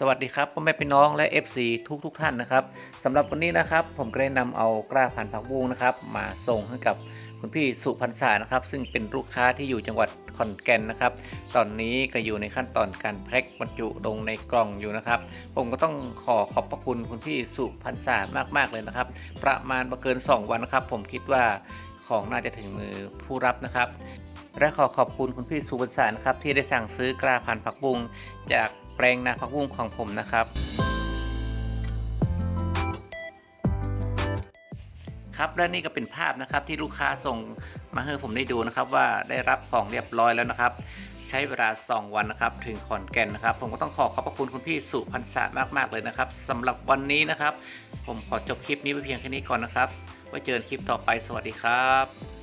สวัสดีครับพ่อแม่พี่น้องและ FC ทุกทุกท่านนะครับสำหรับวันนี้นะครับ ผมก็ได้นำเอากล้าพันธุ์ผักบุ้งนะครับ มาส่งให้กับคุณพี่สุพรรษานะครับ ซึ่งเป็นลูกค้าที่อยู่จังหวัดขอนแก่นนะครับ ตอนนี้ก็อยู่ในขั้นตอนการแพ็คบรรจุลงในกล่องอยู่นะครับ ผมก็ต้องขอขอบพระคุณคุณพี่สุพรรษามากๆเลยนะครับ ประมาณบ่เกิน 2 วันนะครับ ผมคิดว่าของน่าจะถึงมือผู้รับนะครับ และขอขอบคุณคุณพี่สุพรรษานะครับที่ได้สั่งซื้อกล้าพันธุ์ผักบุ้งจาก แปลงนาผักบุ้งของผมนะครับ ครับและนี่ก็เป็นภาพนะครับที่ลูกค้าส่งมาให้ผมได้ดูนะครับ ว่าได้รับของเรียบร้อยแล้วนะครับ ใช้เวลา 2 วันนะครับ ถึงขอนแก่นนะครับ ผมก็ต้องขอขอบพระคุณคุณพี่สุพันษามากๆเลยนะครับสำหรับวันนี้นะครับ ผมขอจบคลิปนี้ไปเพียงแค่นี้ก่อนนะครับไว้เจอกันคลิปต่อไปสวัสดีครับ